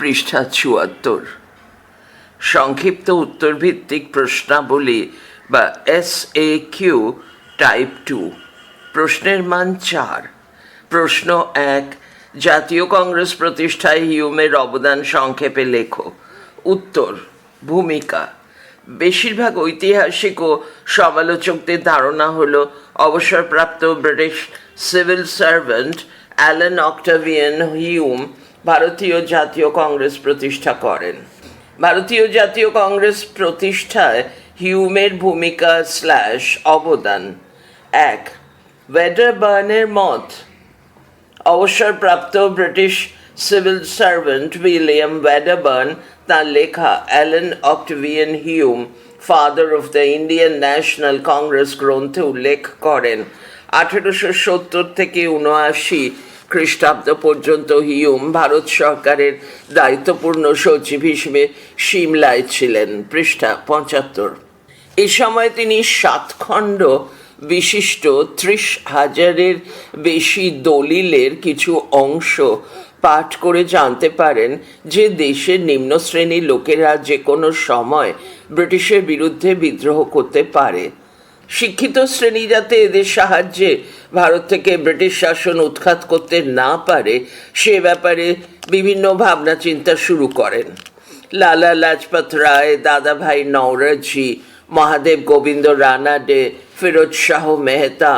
পৃষ্ঠা চুয়াত্তর। সংক্ষিপ্ত উত্তরভিত্তিক প্রশ্নাবলী বা S A Q type two প্রশ্নের মান চার। প্রশ্ন এক, জাতীয় কংগ্রেস প্রতিষ্ঠায় হিউমের অবদান সংক্ষেপে লেখো। উত্তর, ভূমিকা। বেশিরভাগ ঐতিহাসিক ও সমালোচকদের ধারণা হল, অবসরপ্রাপ্ত British civil servant Allan Octavian Hume ভারতীয় জাতীয় কংগ্রেস প্রতিষ্ঠা করেন। ভারতীয় জাতীয় কংগ্রেস প্রতিষ্ঠায় হিউমের ভূমিকা স্ল্যাশ অবদান। এক ওয়েডারবার্নের মত। অবসরপ্রাপ্ত British civil servant William Wedderburn তার লেখা Allan Octavian Hume, father of the Indian National Congress গ্রন্থে উল্লেখ করেন। আঠেরোশো সত্তর থেকে উনআশি খ্রিস্টাব্দ পর্যন্ত হিউম ভারত সরকারের দায়িত্বপূর্ণ সচিব হিসেবে সিমলায় ছিলেন, পৃষ্ঠা পঁচাত্তর। এ সময় তিনি সাতখণ্ড বিশিষ্ট ত্রিশ হাজারের বেশি দলিলের কিছু অংশ পাঠ করে জানতে পারেন যে দেশের নিম্ন শ্রেণির লোকেরা যে কোনো সময় ব্রিটিশের বিরুদ্ধে বিদ্রোহ করতে পারে। শিক্ষিত শ্রেণি যাতে এদের সাহায্যে ভারত থেকে ব্রিটিশ শাসন উৎখাত করতে না পারে, সে ব্যাপারে বিভিন্ন ভাবনা চিন্তা শুরু করেন। লালা লাজপত রায়, দাদাভাই নওরাজি, মহাদেব গোবিন্দ রানাডে ফিরোজ শাহ মেহতা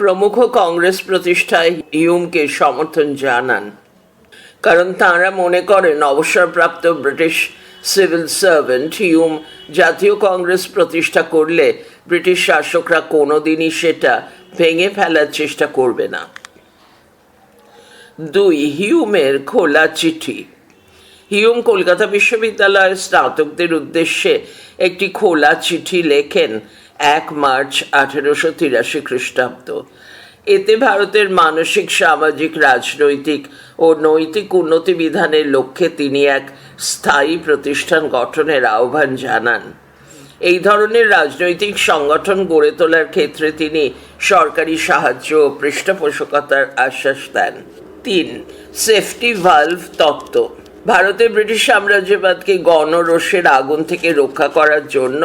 প্রমুখ কংগ্রেস প্রতিষ্ঠায় হিউমকে সমর্থন জানান। কারণ তাঁরা মনে করেন, অবসরপ্রাপ্ত ব্রিটিশ সিভিল সার্ভেন্ট হিউম জাতীয় কংগ্রেস প্রতিষ্ঠা করলে ব্রিটিশ শাসকরা কোনোদিনই সেটা ভেঙে ফেলার চেষ্টা করবে না। দুই, হিউমের খোলা চিঠি। হিউম কলকাতা বিশ্ববিদ্যালয়ের স্নাতকদের উদ্দেশ্যে একটি খোলা চিঠি লেখেন, এক মার্চ আঠেরোশো তিরাশি খ্রিস্টাব্দ। এতে ভারতের মানসিক, সামাজিক, রাজনৈতিক ও নৈতিক উন্নতি বিধানের লক্ষ্যে তিনি এক স্থায়ী প্রতিষ্ঠান গঠনের আহ্বান জানান। এই ধরনের রাজনৈতিক সংগঠন গড়ে তোলার ক্ষেত্রে তিনি সরকারি সাহায্য ও পৃষ্ঠপোষকতার আশ্বাস দেন। তিন, সেফটি ভালভ তত্ত্ব। ভারতে ব্রিটিশ সাম্রাজ্যবাদকে গণরোষের আগুন থেকে রক্ষা করার জন্য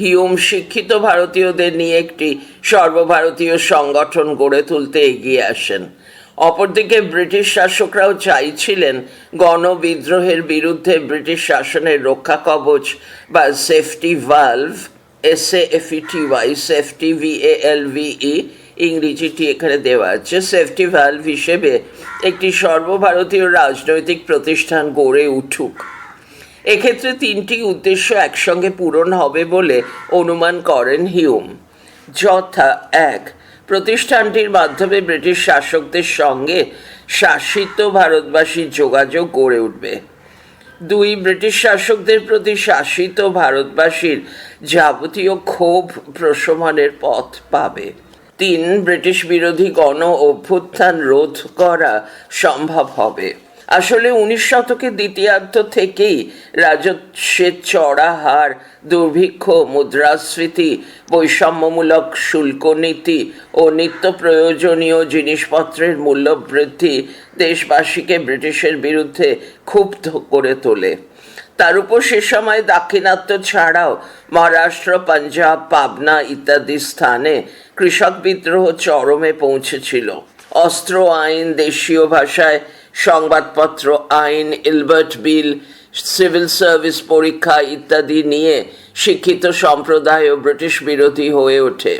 হিউম শিক্ষিত ভারতীয়দের নিয়ে একটি সর্বভারতীয় সংগঠন গড়ে তুলতে এগিয়ে আসেন। অপরদিকে ব্রিটিশ শাসকরাও চাইছিলেন গণবিদ্রোহের বিরুদ্ধে ব্রিটিশ শাসনের রক্ষা কবচ বা safety valve S F E T Y safety V L V E ইংরেজিটি এখানে দেওয়া আছে। সেফটি ভালভ হিসেবে একটি সর্বভারতীয় রাজনৈতিক প্রতিষ্ঠান গড়ে উঠুক। এক্ষেত্রে তিনটি উদ্দেশ্য একসঙ্গে পূরণ হবে বলে অনুমান করেন হিউম। যথা এক, প্রতিষ্ঠানটির মাধ্যমে ব্রিটিশ শাসকদের সঙ্গে শাসিত ভারতবাসীর যোগাযোগ গড়ে উঠবে। দুই, ব্রিটিশ শাসকদের প্রতি শাসিত ভারতবাসীর যাবতীয় ক্ষোভ প্রশমনের পথ পাবে। তিন, ব্রিটিশ বিরোধী গণ অভ্যুত্থান রোধ করা সম্ভব হবে। আসলে উনিশ শতকের দ্বিতীয়ার্ধ থেকেই রাজস্বের চড়া হার, দুর্ভিক্ষ, মুদ্রাস্ফীতি, বৈষম্যমূলক শুল্ক নীতি ও নিত্য প্রয়োজনীয় জিনিসপত্রের মূল্য বৃদ্ধি দেশবাসীকে ব্রিটিশের বিরুদ্ধে ক্ষুব্ধ করে তোলে। তার উপর সে সময় দাক্ষিণাত্য ছাড়াও মহারাষ্ট্র, পাঞ্জাব, পাবনা ইত্যাদি স্থানে কৃষক বিদ্রোহ চরমে পৌঁছেছিল। অস্ত্র, আইন, দেশীয় ভাষায় সংবাদপত্র, আইন, ইলবার্ট বিল, সিভিল সার্ভিস পরীক্ষা ইত্যাদি নিয়ে শিক্ষিত সম্প্রদায় ও ব্রিটিশ বিরোধী হয়ে ওঠে।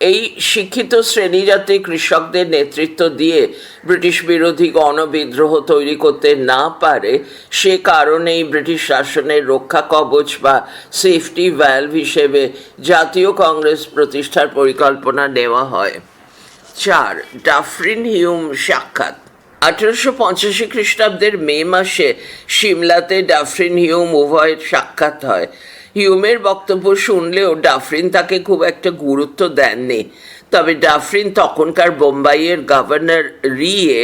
এই শিক্ষিত শ্রেণি যাতে কৃষকদের নেতৃত্ব দিয়ে ব্রিটিশ বিরোধী গণবিদ্রোহ তৈরি করতে না পারে, সে কারণেই ব্রিটিশ শাসনের রক্ষা কবচ বা সেফটি ভ্যালভ হিসেবে জাতীয় কংগ্রেস প্রতিষ্ঠার পরিকল্পনা নেওয়া হয়। চার ডাফরিন হিউম সাক্ষাৎ। আঠেরোশো পঁচাশি খ্রিস্টাব্দের মে মাসে সিমলাতে ডাফরিন হিউম উভয়ের সাক্ষাৎ হয়। হিউমের বক্তব্য শুনলেও ডাফরিন তাকে খুব একটা গুরুত্ব দেননি। তবে ডাফরিন তখনকার বোম্বাইয়ের গভর্নর রিয়ে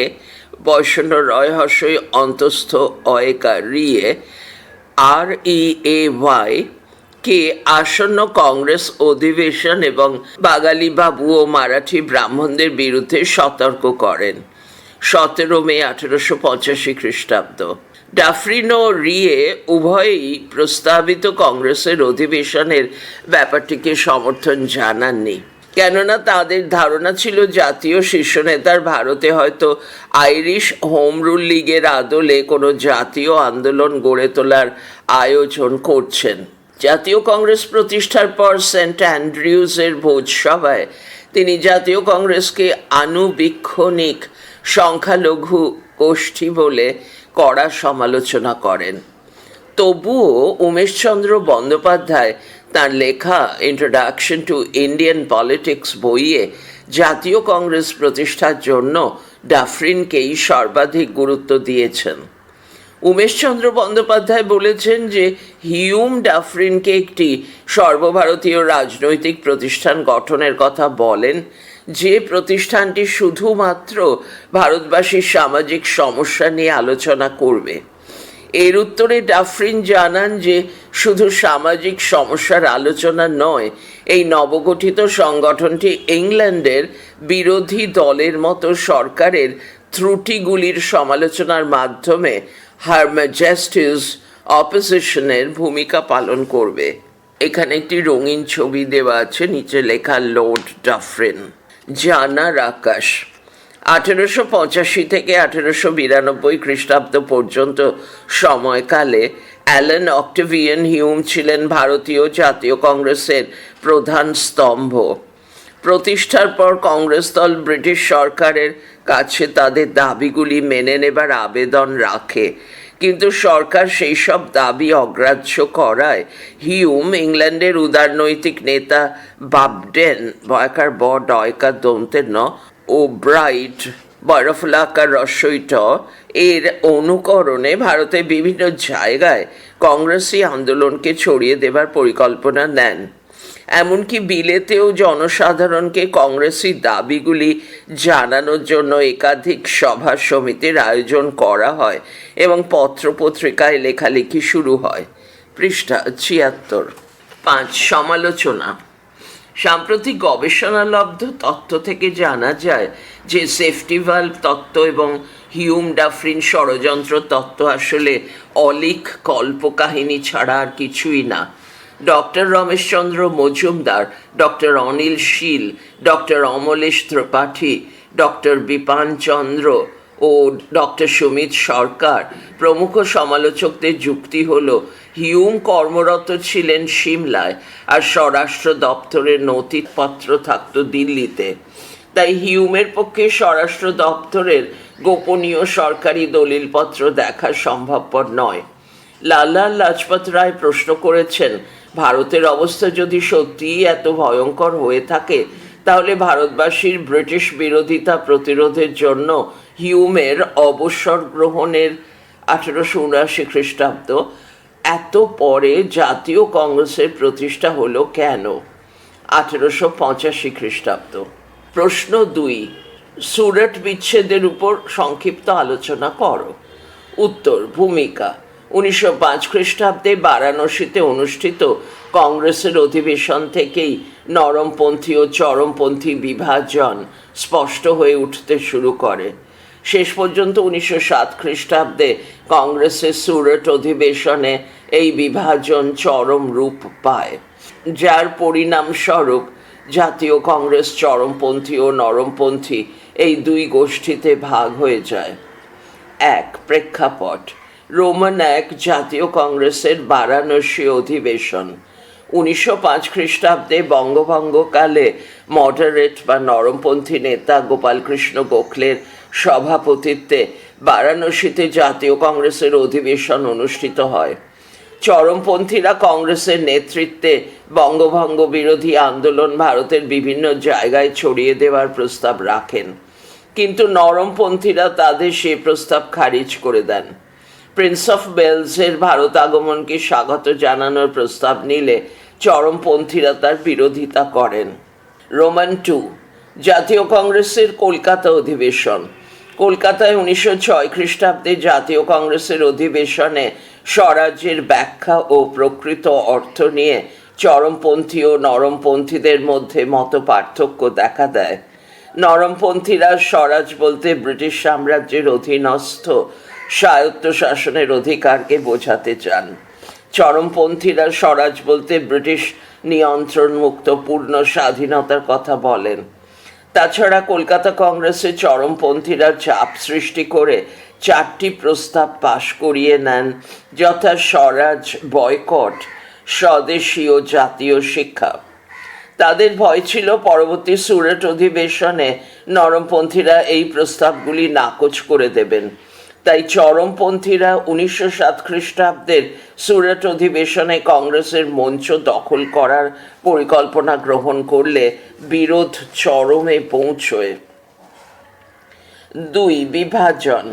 বৈষ্ণ রয় হর্ষই অন্তস্থ অয়েকা রিয়ে আর ই এ ওয়াই কে আসন্ন কংগ্রেস অধিবেশন এবং বাঙালি বাবু ও মারাঠি ব্রাহ্মণদের বিরুদ্ধে সতর্ক করেন। সতেরো মে আঠেরোশো পঁচাশি খ্রিস্টাব্দ। ডাফরিনো রিয়ে উভয়ই প্রস্তাবিত কংগ্রেসের অধিবেশনের ব্যাপারটিকে সমর্থন জানাননি। কেননা তাদের ধারণা ছিল জাতীয় শীর্ষ নেতার ভারতে হয়তো আইরিশ হোম রুল লীগের আদলে কোনো জাতীয় আন্দোলন গড়ে তোলার আয়োজন করছেন। জাতীয় কংগ্রেস প্রতিষ্ঠার পর সেন্ট অ্যান্ড্রিউজের ভোজ সভায় তিনি জাতীয় কংগ্রেসকে আনুবীক্ষণিক সংখ্যালঘু গোষ্ঠী বলে কড়া সমালোচনা করেন। তবুও উমেশচন্দ্র বন্দ্যোপাধ্যায় তার লেখা ইন্ট্রোডাকশন টু ইন্ডিয়ান পলিটিক্স বইয়ে জাতীয় কংগ্রেস প্রতিষ্ঠার জন্য ডাফরিনকেই সর্বাধিক গুরুত্ব দিয়েছেন। উমেশচন্দ্র বন্দ্যোপাধ্যায় বলেছেন যে হিউম ডাফরিনকে একটি সর্বভারতীয় রাজনৈতিক প্রতিষ্ঠান গঠনের কথা বলেন যে প্রতিষ্ঠানটি শুধুমাত্র ভারতবাসীর সামাজিক সমস্যা নিয়ে আলোচনা করবে, এর উত্তরে ডাফরিন জানান যে শুধু সামাজিক সমস্যার আলোচনা নয়, এই নবগঠিত সংগঠনটি ইংল্যান্ডের বিরোধী দলের মতো সরকারের ত্রুটিগুলির সমালোচনার মাধ্যমে হার ম্যাজেস্টিস অপোজিশনের ভূমিকা পালন করবে। এখানে একটি রঙিন ছবি দেওয়া আছে, নিচে লেখা লর্ড ডাফরিন জানার আকাশ আঠেরোশো পঁচাশি থেকে আঠেরোশো বিরানব্বই খ্রিস্টাব্দ পর্যন্ত সময়কালে অ্যালেন অক্টেভিয়ান হিউম ছিলেন ভারতীয় জাতীয় কংগ্রেসের প্রধান স্তম্ভ। প্রতিষ্ঠার পর কংগ্রেস দল ব্রিটিশ সরকারের কাছে তাদের দাবিগুলি মেনে নেবার আবেদন রাখে। কিন্তু সরকার সেই সব দাবি অগ্রাহ্য করায় হিউম, ইংল্যান্ডের উদারনৈতিক নেতা বাবডেন বয়কার ব ডয়কার দন্তের ন, ও ব্রাইট, বরফলাকার রসইট, এর অনুকরণে ভারতের বিভিন্ন জায়গায় কংগ্রেসি আন্দোলনকে ছড়িয়ে দেবার পরিকল্পনা নেন। এমনকি বিলেতেও জনসাধারণকে কংগ্রেসি দাবিগুলি জানানোর জন্য একাধিক সভা সমিতির আয়োজন করা হয় এবং পত্রপত্রিকায় লেখালেখি শুরু হয়। পৃষ্ঠা ছিয়াত্তর। পাঁচ, সমালোচনা। সাম্প্রতিক গবেষণালব্ধ তত্ত্ব থেকে জানা যায় যে সেফটি ভাল্ভ তত্ত্ব এবং হিউম ডাফরিন ষড়যন্ত্র তত্ত্ব আসলে অলিক কল্পকাহিনী ছাড়া আর কিছুই না। Doctor Rameshchandra Majumdar, doctor Anil Seal, doctor Amalesh Tripathi, doctor Bipan Chandra ও ডক্টর সুমিত সরকার। প্রমুখ সমালোচকদের যুক্তি হল হিউম কর্মরত ছিলেন সিমলায় আর স্বরাষ্ট্র দপ্তরের নথিপত্র থাকত দিল্লিতে। তাই হিউমের পক্ষে স্বরাষ্ট্র দপ্তরের গোপনীয় সরকারি দলিলপত্র দেখা সম্ভবপর নয়। লালা লাজপত রায় প্রশ্ন করেছেন ভারতের অবস্থা যদি সত্যিই এত ভয়ঙ্কর হয়ে থাকে, তাহলে ভারতবাসীর ব্রিটিশ বিরোধিতা প্রতিরোধের জন্য হিউমের অবসর গ্রহণের আঠেরোশো উনআশি খ্রিস্টাব্দ এত পরে জাতীয় কংগ্রেসের প্রতিষ্ঠা হলো কেন? আঠেরোশো পঁচাশি খ্রিস্টাব্দ। প্রশ্ন দুই, সুরট বিচ্ছেদের উপর সংক্ষিপ্ত আলোচনা করো। উত্তর, ভূমিকা। উনিশশো পাঁচ খ্রিস্টাব্দে বারাণসীতে অনুষ্ঠিত কংগ্রেসের অধিবেশন থেকেই নরমপন্থী ও চরমপন্থী বিভাজন স্পষ্ট হয়ে উঠতে শুরু করে। শেষ পর্যন্ত উনিশশো সাত খ্রিস্টাব্দে কংগ্রেসের সুরট অধিবেশনে এই বিভাজন চরম রূপ পায়, যার পরিণামস্বরূপ জাতীয় কংগ্রেস চরমপন্থী ও নরমপন্থী এই দুই গোষ্ঠীতে ভাগ হয়ে যায়। এক, প্রেক্ষাপট। রোমান এক জাতীয় কংগ্রেসের বারাণসী অধিবেশন। উনিশশো পাঁচ খ্রিস্টাব্দে বঙ্গভঙ্গকালে মডারেট বা নরমপন্থী নেতা গোপালকৃষ্ণ গোখলের সভাপতিত্বে বারাণসীতে জাতীয় কংগ্রেসের অধিবেশন অনুষ্ঠিত হয়। চরমপন্থীরা কংগ্রেসের নেতৃত্বে বঙ্গভঙ্গ বিরোধী আন্দোলন ভারতের বিভিন্ন জায়গায় ছড়িয়ে দেওয়ার প্রস্তাব রাখেন। কিন্তু নরমপন্থীরা তাদের সে প্রস্তাব খারিজ করে দেন। প্রিন্স অফ ওয়েলসের ভারত আগমনকে স্বাগত জানানোর প্রস্তাব নিলে চরমপন্থীরা তার বিরোধিতা করেন। রোমান টু জাতীয় কংগ্রেসের কলকাতা অধিবেশন। কলকাতায় উনিশশো ছয় খ্রিস্টাব্দে জাতীয় কংগ্রেসের অধিবেশনে স্বরাজ্যের ব্যাখ্যা ও প্রকৃত অর্থ নিয়ে চরমপন্থী ও নরমপন্থীদের মধ্যে মত পার্থক্য দেখা দেয়। নরমপন্থীরা স্বরাজ বলতে ব্রিটিশ সাম্রাজ্যের অধীনস্থ স্বায়ত্ত শাসনের অধিকারকে বোঝাতে চান। চরমপন্থীরা স্বরাজ বলতে ব্রিটিশ নিয়ন্ত্রণমুক্ত পূর্ণ স্বাধীনতার কথা বলেন। তাছাড়া কলকাতা কংগ্রেসে চরমপন্থীরা চাপ সৃষ্টি করে চারটি প্রস্তাব পাশ করিয়ে নেন, যথা স্বরাজ বয়কট স্বদেশী ও জাতীয় শিক্ষা। তাদের ভয় ছিল পরবর্তী সুরেট অধিবেশনে নরমপন্থীরা এই প্রস্তাবগুলি নাকচ করে দেবেন। তাই চরমপন্থীরা উনিশশো সাত খ্রিস্টাব্দের সুরাট অধিবেশনে কংগ্রেসের মঞ্চ দখল করার পরিকল্পনা গ্রহণ করলে বিরোধ চরমে পৌঁছয়। দুই বিভাজন।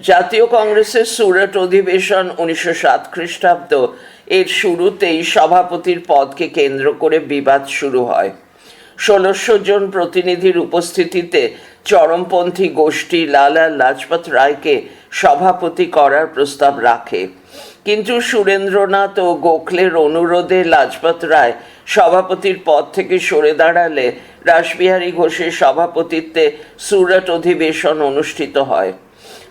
জাতীয় কংগ্রেসের সুরাট অধিবেশন উনিশশো সাত খ্রিস্টাব্দ, এর শুরুতেই সভাপতির পদকে কেন্দ্র করে বিবাদ শুরু হয়। ষোলোশো জন প্রতিনিধির উপস্থিতিতে চরমপন্থী গোষ্ঠী লালা লাজপত রায়কে সভাপতি করার প্রস্তাব রাখে। কিন্তু সুরেন্দ্রনাথ ও গোখলের অনুরোধে লাজপত রায় সভাপতির পদ থেকে সরে দাঁড়ালে রাসবিহারী ঘোষের সভাপতিত্বে সুরাট অধিবেশন অনুষ্ঠিত হয়।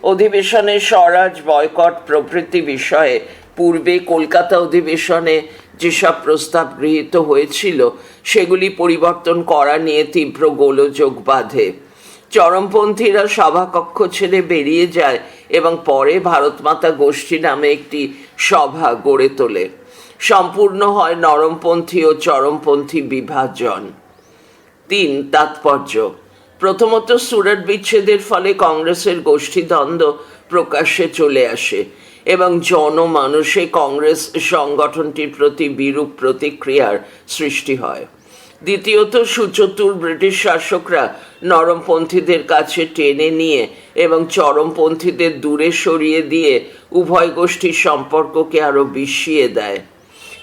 অধিবেশনে স্বরাজ বয়কট প্রভৃতি বিষয়ে পূর্বে কলকাতা অধিবেশনে যেসব প্রস্তাব গৃহীত হয়েছিল, সেগুলি পরিবর্তন করা নিয়ে তীব্র গোলযোগ বাঁধে। চরমপন্থীরা সভাকক্ষ ছেড়ে বেরিয়ে যায় এবং পরে ভারতমাতা গোষ্ঠী নামে একটি সভা গড়ে তোলে। সম্পূর্ণ হয় নরমপন্থী ও চরমপন্থী বিভাজন। তিন, তাৎপর্য। প্রথমত সুরাট বিচ্ছেদের ফলে কংগ্রেসের গোষ্ঠীদ্বন্দ্ব প্রকাশ্যে চলে আসে এবং জনমানুষে কংগ্রেস সংগঠনটির প্রতি বিরূপ প্রতিক্রিয়ার সৃষ্টি হয়। দ্বিতীয়ত সুচতুর ব্রিটিশ শাসকরা নরমপন্থীদের কাছে টেনে নিয়ে এবং চরমপন্থীদের দূরে সরিয়ে দিয়ে উভয় গোষ্ঠীর সম্পর্ককে আরও বিষিয়ে দেয়।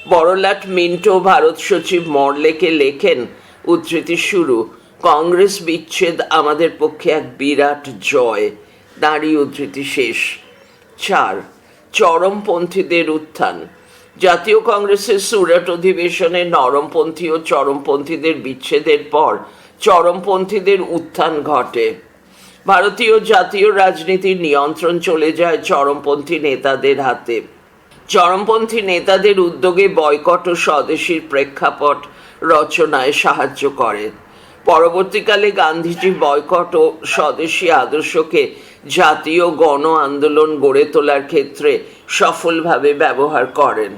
বড়লাট মিন্টো ভারত সচিব মর্লেকে লেখেন, উদ্ধৃতি শুরু, কংগ্রেস বিচ্ছেদ আমাদের পক্ষে এক বিরাট জয় নারী উদ্ধৃতি শেষ। চার, চরমপন্থীদের উত্থান। জাতীয় কংগ্রেসের সুরাট অধিবেশনে নরমপন্থী ও চরমপন্থীদের বিচ্ছেদের পর চরমপন্থীদের উত্থান ঘটে। ভারতীয় জাতীয় রাজনীতির নিয়ন্ত্রণ চলে যায় চরমপন্থী নেতাদের হাতে। চরমপন্থী নেতাদের উদ্যোগে বয়কট ও স্বদেশীর প্রেক্ষাপট রচনায় সাহায্য করে। পরবর্তীকালে গান্ধীজি বয়কট ও স্বদেশী আদর্শকে জাতীয় গণ আন্দোলন গড়ে তোলার ক্ষেত্রে সফলভাবে ব্যবহার করেন।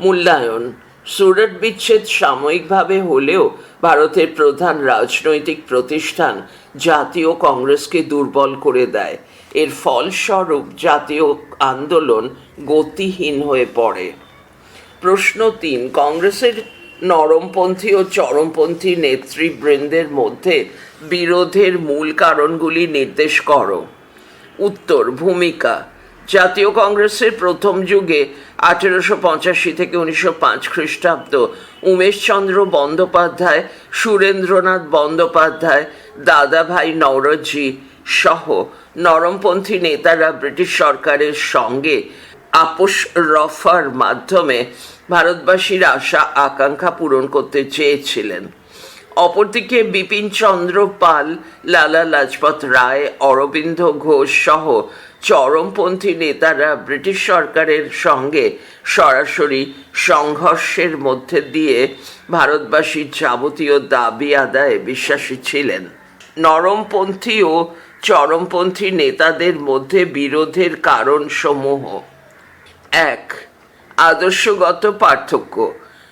মূল্যায়ন, সুরট বিচ্ছেদ সাময়িকভাবে হলেও ভারতের প্রধান রাজনৈতিক প্রতিষ্ঠান জাতীয় কংগ্রেসকে দুর্বল করে দেয়। এর ফলস্বরূপ জাতীয় আন্দোলন গতিহীন হয়ে পড়ে। প্রশ্ন তিন, কংগ্রেসের নরমপন্থী ও চরমপন্থী নেতৃবৃন্দের মধ্যে বিরোধের মূল কারণগুলি নির্দেশ করো। উত্তর, ভূমিকা। জাতীয় কংগ্রেসের প্রথম যুগে আঠেরোশো পঁচাশি থেকে উনিশশো পাঁচ খ্রিস্টাব্দ উমেশচন্দ্র বন্দ্যোপাধ্যায়, সুরেন্দ্রনাথ বন্দ্যোপাধ্যায়, দাদাভাই নওরজি সহ নরমপন্থী নেতারা ব্রিটিশ সরকারের সঙ্গে আপোষ রফার মাধ্যমে ভারতবাসীর আশা, আকাঙ্ক্ষা পূরণ করতে চেয়েছিলেন। অপরদিকে বিপিন চন্দ্র পাল, লালা লাজপত রায়, অরবিন্দ ঘোষ সহ চরমপন্থী নেতারা ব্রিটিশ সরকারের সঙ্গে সরাসরি সংঘর্ষের মধ্যে দিয়ে ভারতবাসীর যাবতীয় দাবি আদায়ে বিশ্বাসী ছিলেন। নরমপন্থী ও চরমপন্থী নেতাদের মধ্যে বিরোধের কারণ সমূহ এক আদর্শগত পার্থক্য।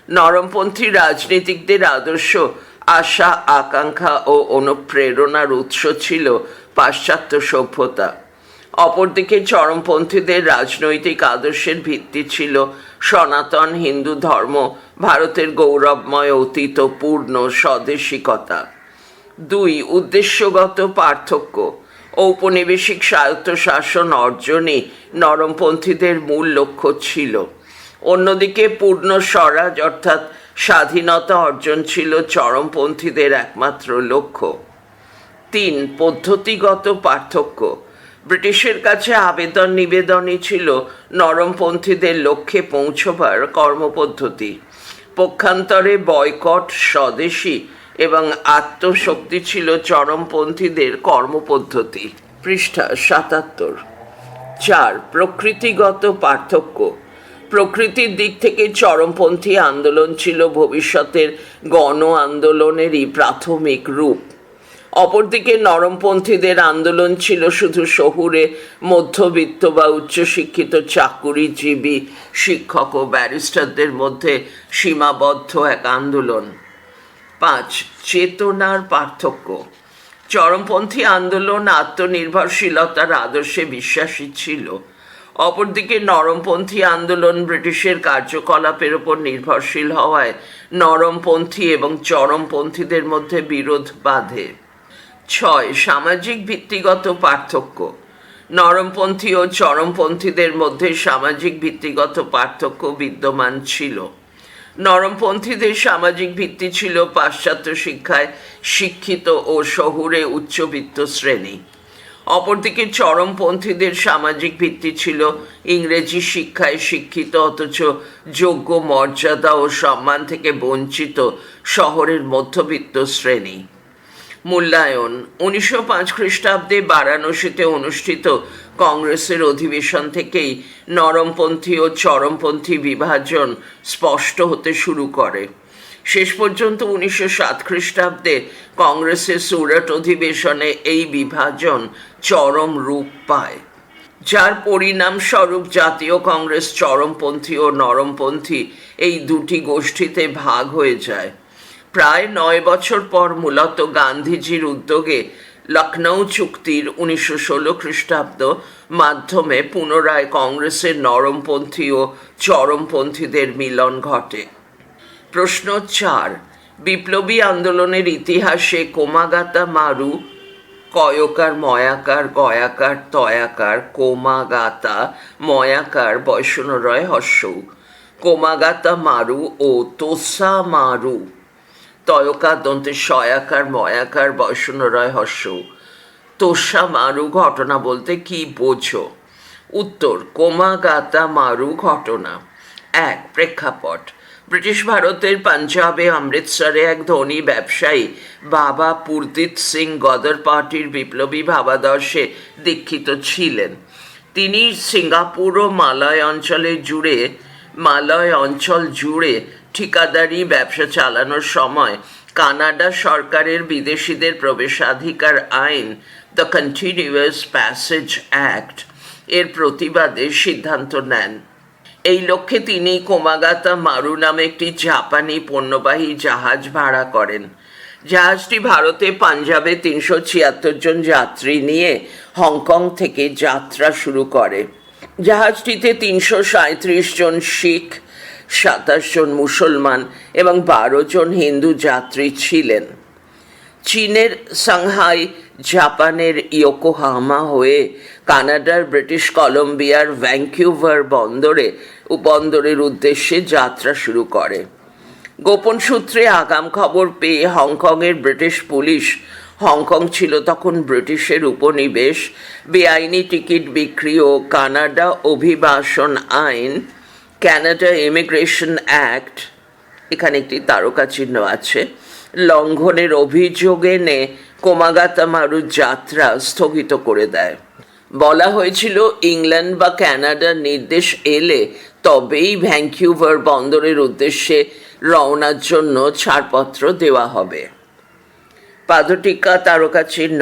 নরমপন্থী রাজনীতিকদের আদর্শ আশা, আকাঙ্ক্ষা ও অনুপ্রেরণার উৎস ছিল পাশ্চাত্য সভ্যতা। অপরদিকে চরমপন্থীদের রাজনৈতিক আদর্শের ভিত্তি ছিল সনাতন হিন্দু ধর্ম, ভারতের গৌরবময় অতীত, পূর্ণ স্বদেশিকতা। দুই, উদ্দেশ্যগত পার্থক্য। ঔপনিবেশিক স্বায়ত্তশাসন অর্জনই নরমপন্থীদের মূল লক্ষ্য ছিল অন্যদিকে পূর্ণ স্বরাজ অর্থাৎ স্বাধীনতা অর্জন ছিল চরমপন্থীদের একমাত্র লক্ষ্য। তিন, পদ্ধতিগত পার্থক্য। ব্রিটিশের কাছে আবেদন নিবেদনই ছিল নরমপন্থীদের লক্ষ্যে পৌঁছবার কর্মপদ্ধতি। পক্ষান্তরে বয়কট, স্বদেশী এবং আত্মশক্তি ছিল চরমপন্থীদের কর্মপদ্ধতি। পৃষ্ঠা সাতাত্তর। চার, প্রকৃতিগত পার্থক্য। প্রকৃতির দিক থেকে চরমপন্থী আন্দোলন ছিল ভবিষ্যতের গণ আন্দোলনেরই প্রাথমিক রূপ। অপরদিকে নরমপন্থীদের আন্দোলন ছিল শুধু শহুরে মধ্যবিত্ত বা উচ্চশিক্ষিত চাকুরিজীবী শিক্ষক ও ব্যারিস্টারদের মধ্যে সীমাবদ্ধ এক আন্দোলন। পাঁচ, চেতনার পার্থক্য। চরমপন্থী আন্দোলন আত্মনির্ভরশীলতার আদর্শে বিশ্বাসী ছিল। অপরদিকে নরমপন্থী আন্দোলন ব্রিটিশের কার্যকলাপের উপর নির্ভরশীল হওয়ায় নরমপন্থী এবং চরমপন্থীদের মধ্যে বিরোধ বাধে। ছয়, সামাজিক ভিত্তিগত পার্থক্য। নরমপন্থী ও চরমপন্থীদের মধ্যে সামাজিক ভিত্তিগত পার্থক্য বিদ্যমান ছিল। নরমপন্থীদের সামাজিক ভিত্তি ছিল পাশ্চাত্য শিক্ষায় শিক্ষিত ও শহুরে উচ্চবিত্ত শ্রেণি। অপরদিকে চরমপন্থীদের সামাজিক ভিত্তি ছিল ইংরেজি শিক্ষায় শিক্ষিত, অথচ যোগ্য, মর্যাদা ও সম্মান থেকে বঞ্চিত শহরের মধ্যবিত্ত শ্রেণি। মূল্যায়ন, উনিশশো পাঁচ খ্রিস্টাব্দে বারাণসীতে অনুষ্ঠিত কংগ্রেসের অধিবেশন থেকেই নরমপন্থী ও চরমপন্থী বিভাজন স্পষ্ট হতে শুরু করে। শেষ পর্যন্ত উনিশশো সাত খ্রিস্টাব্দে কংগ্রেসের সুরাট অধিবেশনে এই বিভাজন চরম রূপ পায়। যার পরিণামস্বরূপ জাতীয় কংগ্রেস চরমপন্থী ও নরমপন্থী এই দুটি গোষ্ঠীতে ভাগ হয়ে যায়। প্রায় নয় বছর পর মূলত গান্ধীজির উদ্যোগে লখনৌ চুক্তির উনিশশো ষোলো খ্রিস্টাব্দ মাধ্যমে পুনরায় কংগ্রেসের নরমপন্থী ও চরমপন্থীদের মিলন ঘটে। প্রশ্ন চার বিপ্লবী আন্দোলনের ইতিহাসে কোমাগাতা মারু, কয়কার ময়াকার, গয়াকার, তয়াকার কোমাগাতা ময়াকার বৈষ্ণরয় হর্ষৌ। কোমাগাতা মারু ও তোসা মারু তয়কার দন্তে সয়াকার, ময়াকার বৈষ্ণরয় হর্ষ। তোষা মারু ঘটনা বলতে কি বোঝো? উত্তর কোমাগাতা মারু ঘটনা। এক, প্রেক্ষাপট। ব্রিটিশ ভারতের পাঞ্জাবে অমৃতসরে এক ধনী ব্যবসায়ী, বাবা পুরদিত সিং গদর পার্টির বিপ্লবী ভাবাদর্শে দীক্ষিত ছিলেন। তিনি সিঙ্গাপুর ও মালয় অঞ্চলে জুড়ে, মালয় অঞ্চল জুড়ে ঠিকাদারি ব্যবসা চালানোর সময় কানাডা সরকারের বিদেশিদের প্রবেশাধিকার আইন, দ্য কন্টিনিউয়াস প্যাসেজ অ্যাক্ট, এর প্রতিবাদে সিদ্ধান্ত নেন। এই লক্ষ্যে তিনি কোমাগাতা মারু নামে একটি জাপানি পণ্যবাহী জাহাজ ভাড়া করেন। জাহাজটি ভারতে পাঞ্জাবে তিনশো ছিয়াত্তর জন যাত্রী নিয়ে হংকং থেকে যাত্রা শুরু করে। জাহাজটিতে তিনশো সাঁত্রিশ জন শিখ, সাতাশ জন মুসলমান এবং বারো জন হিন্দু যাত্রী ছিলেন। চীনের সাংহাই জাপানের ইয়োকোহামা হয়ে কানাডার ব্রিটিশ কলম্বিয়ার ভ্যাঙ্কিউভার বন্দরে বন্দরের উদ্দেশ্যে যাত্রা শুরু করে। গোপন সূত্রে আগাম খবর পেয়ে হংকংয়ের ব্রিটিশ পুলিশ, হংকং ছিল তখন ব্রিটিশের উপনিবেশ, বেআইনি টিকিট বিক্রি ও কানাডা অভিবাসন আইন, ক্যানাডা ইমিগ্রেশন অ্যাক্ট, এখানে একটি তারকা চিহ্ন আছে, লঙ্ঘনের অভিযোগ এনে কোমাগাতামারুর যাত্রা স্থগিত করে দেয়। বলা হয়েছিল, ইংল্যান্ড বা কানাডার নির্দেশ এলে তবেই ভ্যাঙ্কিউভার বন্দরের উদ্দেশ্যে রওনার জন্য ছাড়পত্র দেওয়া হবে। পাদটিকা তারকা চিহ্ন,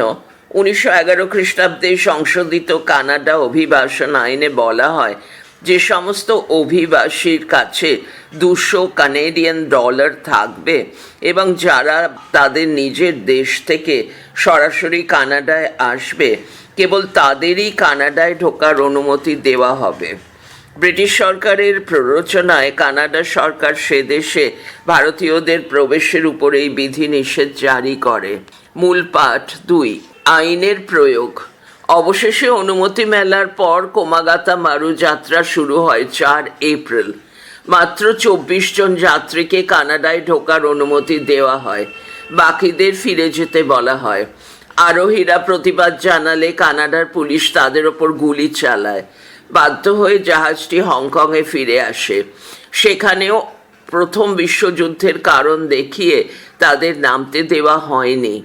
উনিশশো এগারো খ্রিস্টাব্দে সংশোধিত কানাডা অভিবাসন আইনে বলা হয়, যে সমস্ত অভিবাসীর কাছে দুশো কানেডিয়ান ডলার থাকবে এবং যারা তাদের নিজের দেশ থেকে সরাসরি কানাডায় আসবে কেবল তাদেরই কানাডায় ঢোকার অনুমতি দেওয়া হবে। ব্রিটিশ সরকারের প্ররোচনায় কানাডা সরকার সে দেশে ভারতীয়দের প্রবেশের উপর এই বিধিনিষেধ জারি করে। মূল পাঠ দুই, আইনের প্রয়োগ। অবশেষে অনুমতি মেলার পর কোমাগাতা মারু যাত্রা শুরু হয় চার এপ্রিল। মাত্র চব্বিশ জন যাত্রীকে কানাডায় ঢোকার অনুমতি দেওয়া হয়। বাকিদের ফিরে যেতে বলা হয়। আরোহীরা প্রতিবাদ জানালে কানাডার পুলিশ তাদের ওপর গুলি চালায়। বাধ্য হয়ে জাহাজটি হংকংয়ে ফিরে আসে। সেখানেও প্রথম বিশ্বযুদ্ধের কারণ দেখিয়ে তাদের নামতে দেওয়া হয়নি।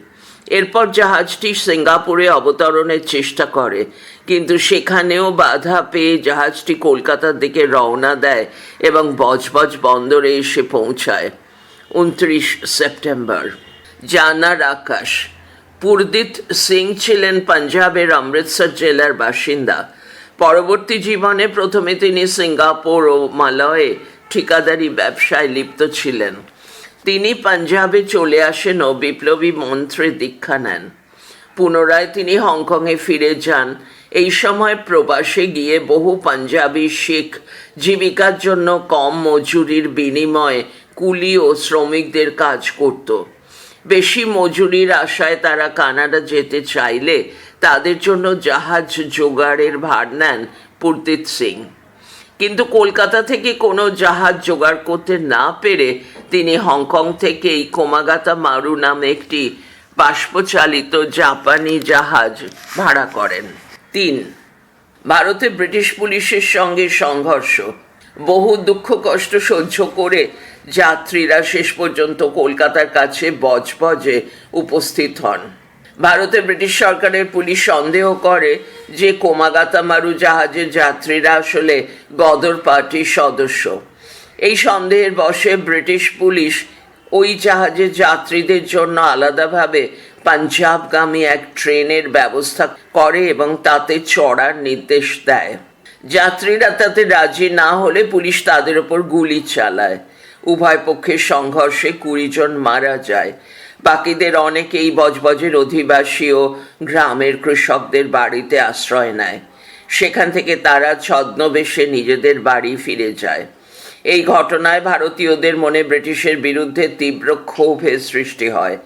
এরপর জাহাজটি সিঙ্গাপুরে অবতরণের চেষ্টা করে, কিন্তু সেখানেও বাধা পেয়ে জাহাজটি কলকাতার দিকে রওনা দেয় এবং বজবজ বন্দরে এসে পৌঁছায়। উনত্রিশ সেপ্টেম্বর। জানার আকাশ। পুরদিত সিং ছিলেন পাঞ্জাবের অমৃতসর জেলার বাসিন্দা। পরবর্তী জীবনে প্রথমে তিনি সিঙ্গাপুর ও মালয়ে ঠিকাদারি ব্যবসায় লিপ্ত ছিলেন। তিনি পাঞ্জাবে চলে আসেন ও বিপ্লবী মন্ত্রে দীক্ষা নেন। পুনরায় তিনি হংকংয়ে ফিরে যান। এই সময় প্রবাসে গিয়ে বহু পাঞ্জাবি শিখ জীবিকার জন্য কম মজুরির বিনিময়ে কুলি ও শ্রমিকদের কাজ করত। বেশি মজুরির আশায় তারা কানাডা যেতে চাইলে তাদের জন্য জাহাজ জোগাড়ের ভার নেন পুরদিত সিং। কিন্তু কলকাতা থেকে কোনো জাহাজ জোগাড় করতে না পেরে তিনি হংকং থেকেই কোমাগাতা মারু নামে একটি বাষ্পচালিত জাপানি জাহাজ ভাড়া করেন। তিন, ভারতে ব্রিটিশ পুলিশের সঙ্গে সংঘর্ষ। বহু দুঃখ কষ্ট সহ্য করে যাত্রীরা শেষ পর্যন্ত কলকাতার কাছে বজবজে উপস্থিত হন। ভারতে ব্রিটিশ সরকারের পুলিশ সন্দেহ করে যে কোমাগাতা মারু জাহাজের যাত্রীরা আসলে গদর পার্টির সদস্য। এই সন্দেহের বশে ব্রিটিশ পুলিশ ওই জাহাজের যাত্রীদের জন্য আলাদাভাবে পাঞ্জাবগামী এক ট্রেনের ব্যবস্থা করে এবং তাতে চড়ার নির্দেশ দেয়। যাত্রীরা তাতে রাজি না হলে পুলিশ তাদের ওপর গুলি চালায়। উভয় পক্ষের সংঘর্ষে কুড়ি জন মারা যায়। বাকিদের অনেকেই বজবজের অধিবাসী ও গ্রামের কৃষকদের বাড়িতে আশ্রয় নেয়। সেখান থেকে তারা ছদ্মবেশে নিজেদের বাড়ি ফিরে যায়। এই ঘটনায় ভারতীয়দের মনে ব্রিটিশের বিরুদ্ধে তীব্র ক্ষোভের সৃষ্টি হয়।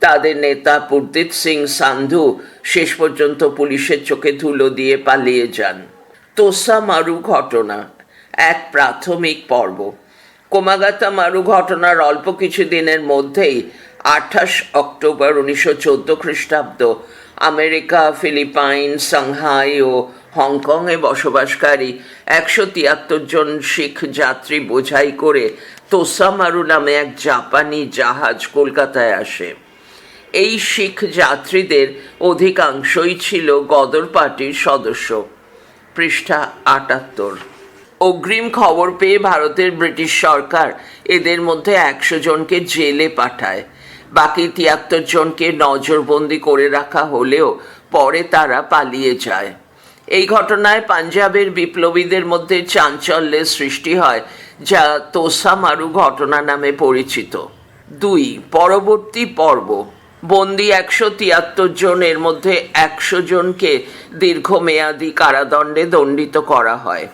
তাদের নেতা পুরদিত সিং সান্ধু শেষ পর্যন্ত পুলিশের চোখে ধুলো দিয়ে পালিয়ে যান। তোসা মারু ঘটনা, এক প্রাথমিক পর্ব। কোমাগাতা মারু ঘটনার অল্প কিছু দিনের মধ্যেই আঠাশ অক্টোবর উনিশশো চোদ্দ খ্রিস্টাব্দ। আমেরিকা, ফিলিপাইন, সাংহাই ও হংকংয়ে বসবাসকারী একশো তিয়াত্তর জন শিখ যাত্রী বোঝাই করে তোসামারু নামে এক জাপানি জাহাজ কলকাতায় আসে। এই শিখ যাত্রীদের অধিকাংশই ছিল গদর পার্টির সদস্য। পৃষ্ঠা আটাত্তর। অগ্রিম খবর পেয়ে ভারতের ব্রিটিশ সরকার এদের মধ্যে একশো জনকে জেলে পাঠায়। বাকি তিয়াত্তর জনকে নজরবন্দি করে রাখা হলেও পরে তারা পালিয়ে যায়। এই ঘটনায় পাঞ্জাবের বিপ্লবীদের মধ্যে চাঞ্চল্যের সৃষ্টি হয়, যা তোসামারু ঘটনা নামে পরিচিত। দুই, পরবর্তী পর্ব। বন্দি একশো তিয়াত্তর জনের মধ্যে একশো জনকে দীর্ঘমেয়াদী কারাদণ্ডে দণ্ডিত করা হয়।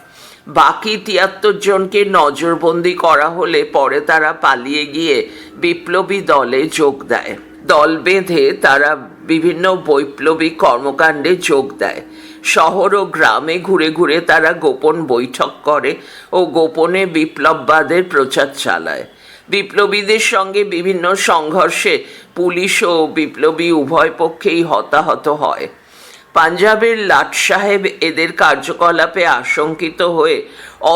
বাকি তিয়াত্তর জনকে নজরবন্দি করা হলে পরে তারা পালিয়ে গিয়ে বিপ্লবী দলে যোগ দেয়। দল বেঁধে তারা বিভিন্ন বৈপ্লবিক কর্মকাণ্ডে যোগ দেয়। শহর ও গ্রামে ঘুরে ঘুরে তারা গোপন বৈঠক করে ও গোপনে বিপ্লববাদের প্রচার চালায়। বিপ্লবীদের সঙ্গে বিভিন্ন সংঘর্ষে পুলিশ ও বিপ্লবী উভয় পক্ষেই হতাহত হয়। পাঞ্জাবের লাট সাহেব এদের কার্যকলাপে আশঙ্কিত হয়ে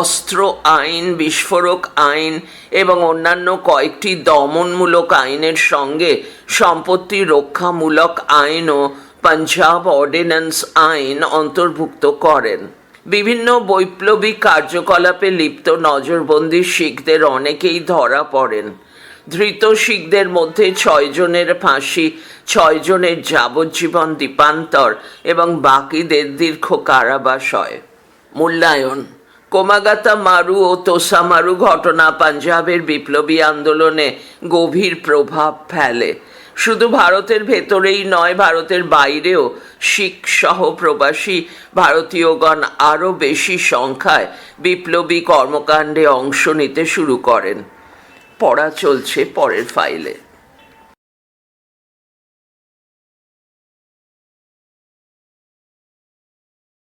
অস্ত্র আইন, বিস্ফোরক আইন এবং অন্যান্য কয়েকটি দমনমূলক আইনের সঙ্গে সম্পত্তি রক্ষামূলক আইন ও পাঞ্জাব অর্ডিন্যান্স আইন অন্তর্ভুক্ত করেন। বিভিন্ন বৈপ্লবিক কার্যকলাপে লিপ্ত নজরবন্দি শিখদের অনেকেই ধরা পড়েন। ধৃত শিখদের মধ্যে ছয়জনের ফাঁসি, ছয়জনের যাবজ্জীবন দ্বীপান্তর এবং বাকিদের দীর্ঘ কারাবাস হয়। মূল্যায়ন কোমাগাতা মারু ও তোসামারু ঘটনা পাঞ্জাবের বিপ্লবী আন্দোলনে গভীর প্রভাব ফেলে। শুধু ভারতের ভেতরেই নয়, ভারতের বাইরেও শিখ সহ প্রবাসী ভারতীয়গণ আরও বেশি সংখ্যায় বিপ্লবী কর্মকাণ্ডে অংশ নিতে শুরু করেন। পড়া চলছে পরের ফাইলে